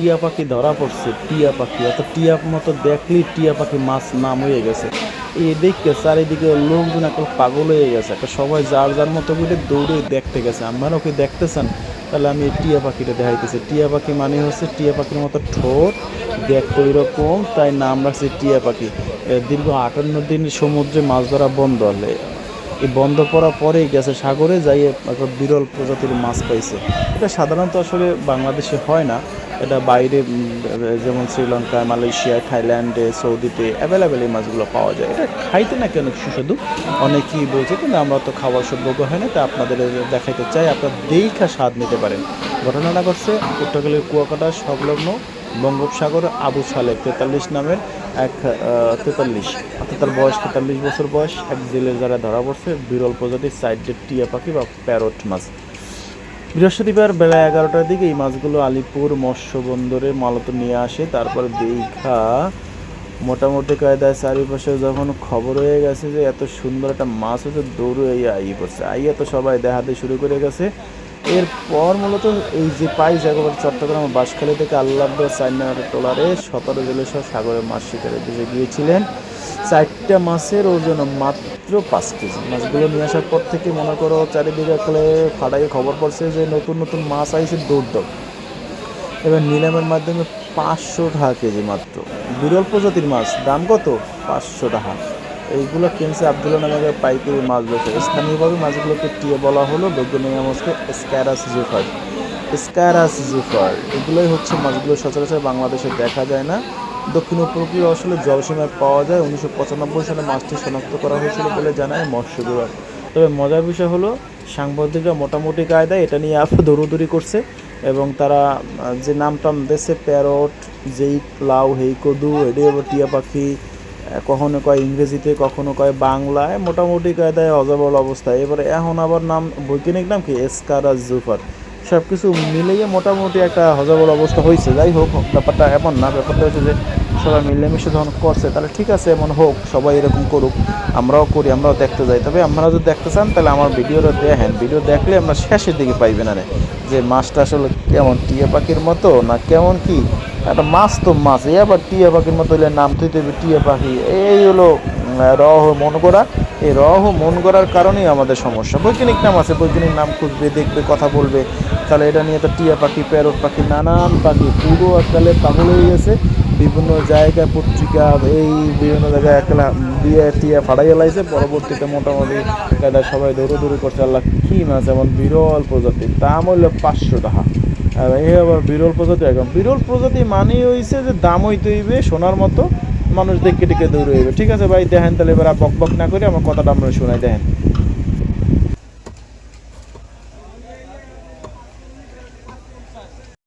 টিয়া পাখি ধরা পড়ছে, টিয়া পাখি। অত টিয়া মতো দেখলেই টিয়া পাখি মাছ নাম হয়ে গেছে। এই দেখে চারিদিকে লোকজন একটা পাগল হয়ে গেছে। একটা সবাই যার যার মতো করে দৌড়ে দেখতে গেছে। আপনারাও কি দেখতেছেন? তাহলে আমি টিয়া পাখিটা দেখাইতেছি। টিয়া পাখি মানে হচ্ছে টিয়া পাখির মতো ঠোঁট, দেখতে এরকম তাই নাম রাখছে টিয়া পাখি। দীর্ঘ আটান্ন দিন সমুদ্রে মাছ ধরা বন্ধ হলে। এই বন্ধ করার পরেই গেছে সাগরে, যাইয়ে একটা বিরল প্রজাতির মাছ পাইছে। এটা সাধারণত আসলে বাংলাদেশে হয় না। এটা বাইরে যেমন শ্রীলঙ্কা, মালয়েশিয়া, থাইল্যান্ডে, সৌদিতে অ্যাভেলেবেল এই মাছগুলো পাওয়া যায়। এটা খাইতে নাকি অনেক সুস্বাদু? অনেকেই বলছে কিন্তু আমরা তো খাওয়ার সৌভাগ্য হয় না, তা আপনাদের দেখাইতে চাই, আপনার দেখা স্বাদ নিতে পারেন। ঘটনাটা ঘটছে উত্তরকালের কুয়াকাটা সংলগ্ন বঙ্গোপসাগর আবু সালে তেতাল্লিশ নামের এক তেতাল্লিশ, অর্থাৎ তার বয়স তেতাল্লিশ বছর বয়স। এক জেলের যারা ধরা পড়ছে, বিরল প্রজাতির সাইডের টিয়া পাখি বা প্যারট মাছ। বৃহস্পতিবার বেলা এগারোটার দিকে এই মাছগুলো আলিপুর মৎস্য বন্দরে মালত নিয়ে আসে। তারপর দীঘা। মোটামুটি কায়দায় চারিপাশে যখন খবর হয়ে গেছে যে এত সুন্দর একটা মাছ হচ্ছে, দৌড়ে এই আই পড়ছে। আইয়া তো সবাই দেখাতে শুরু করে গেছে। এরপর মূলত এই যে পাইস একবার চট্টগ্রাম বাঁশখালী থেকে আল্লাহ চাইনার টোলারে সতেরো জেলে সহ সাগরে মাছ শিকারের দেশে গিয়েছিলেন। চারটা মাছের ওজন মাত্র পাঁচ কেজি। মাছগুলো নিয়ে আসার পর থেকে মনে করো চারিদিকে একলে ফাটাইয়ে খবর পড়ছে যে নতুন নতুন মাছ আইছে দৌড় এবার নিলামের মাধ্যমে পাঁচশো টাকা কেজি মাত্র। বিরল প্রজাতির মাছ, দাম কত? পাঁচশো টাকা। এইগুলো কিনছে আবদুল্লাহ নামে এক পাইকারি মাছ বেচে। স্থানীয়ভাবে মাছগুলোকে টিয়ে বলা হলো বৈজ্ঞানিক হচ্ছে স্ক্যারাস জুফার। স্ক্যারাস জুফার, এগুলোই হচ্ছে মাছগুলো সচরাচর বাংলাদেশে দেখা যায় না। দক্ষিণ উপকূলীয় আসলে জলসীমায় পাওয়া যায়। উনিশশো পঁচানব্বই সালে মাছটি শনাক্ত করা হয়েছিল বলে জানায় মৎস্য বিভাগ তবে মজার বিষয় হলো, সাংবাদিকরা মোটামুটি কায়দায় এটা নিয়ে আপ দৌড়দৌড়ি করছে এবং তারা যে নাম টাম দেশে প্যারট যেই লাউ হেই কদু এডি টিয়া পাখি কখনো কয় ইংরেজিতে, কখনো কয় বাংলায়, মোটামুটি কায়দায় অজবল অবস্থায় এবারে এখন আবার নাম, বৈজ্ঞানিক নাম কি? এসকারা জুফার। সব কিছু মিলিয়ে মোটামুটি একটা হজবল অবস্থা হয়েছে যাই হোক, ব্যাপারটা এমন না। ব্যাপারটা হচ্ছে যে সবাই মিলেমিশে যখন করছে, তাহলে ঠিক আছে, এমন হোক, সবাই এরকম করুক, আমরাও করি, আমরাও দেখতে যাই। তবে আপনারা যদি দেখতে চান, তাহলে আমার ভিডিওটা দেখেন। ভিডিও দেখলে আমরা শেষের দিকে পাইবেন না রে। যে মাছটা আসলে কেমন টিয়া পাখির মতো না কেমন কি? একটা মাছ তো মাছ, এই আবার টিয়া পাখির মতো হলে নাম তুই দেবে টিয়া পাখি। এই হলো রহ মন করা এই রহ মন করার কারণেই আমাদের সমস্যা। বৈজ্ঞানিক নাম আছে, বৈজ্ঞানিক নাম খুঁজবে, দেখবে, কথা বলবে। তাহলে এটা নিয়ে তো টিয়া পাখি, প্যারট পাখি, নানান পাখি, পুরো এককালে পাগল হয়ে গেছে। বিভিন্ন জায়গায়, পত্রিকা, এই বিভিন্ন জায়গায় একলা দিয়ে টিয়া ফাড়াইয়া লাইছে। পরবর্তীতে মোটামুটি কায়দায় সবাই দৌড়োদৌড়ি করছে। আল্লাহ কী মাছ এমন বিরল প্রজাতির দাম হইল পাঁচশো টাকা। আর এই আবার বিরল প্রজাতি একদম বিরল প্রজাতি মানেই হইছে যে দাম হইতে হইবে, সোনার মতো মানুষ দেখে দেখে দৌড়ে হইবে। ঠিক আছে ভাই, দেখেন তাহলে এবার বক বক না করে আমার কথাটা আমরা শোনাই, দেখেন।